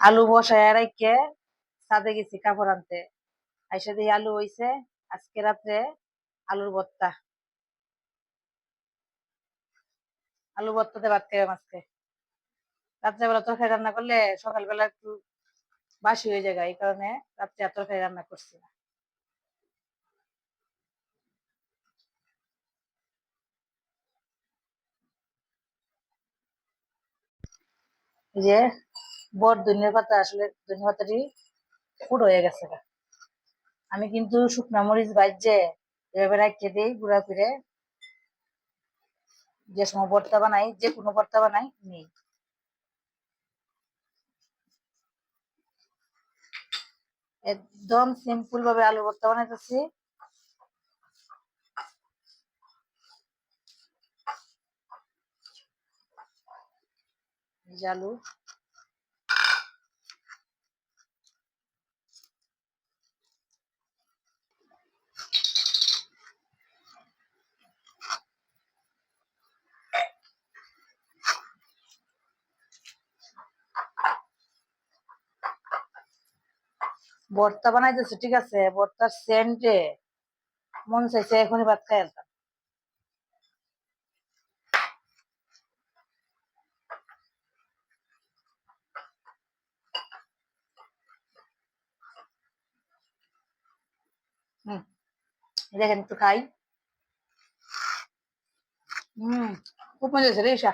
আলু বসায় রাইকে ছাদে গেছি কাপড় আনতে। আইসা দিয়ে আলু হইছে। আজকে রাত্রে আলুর ভর্তা। আলু ভর্তাতে ভাত খাইলাম আজকে। রাত্রেবেলা তরকারি রান্না করলে সকালবেলা একটু বাসি হয়ে যায় এই কারণে রাত্রে আর তরকারি রান্না করছি না। যে বর ধনিয়া পাতা আসলে ধনিয়া পাতাটি পুরো হয়ে গেছে আমি কিন্তু শুকনা মরিচ বাইজে এভাবে রাখতে দিই গুঁড়া ফিরে যে সময় ভর্তা বানাই, যে কোনো ভর্তা বানাই, নেই। একদম সিম্পল ভাবে আলু ভর্তা বানাইতেছি। আলু। ভর্তা বানাইতেছে, ঠিক আছে? ভর্তার সেন্টে মন চাইছে এখনই ভাত খাই আনতাম হুম দেখেন একটু খাই। হুম, খুব মজা হয়েছে রে ঈশা।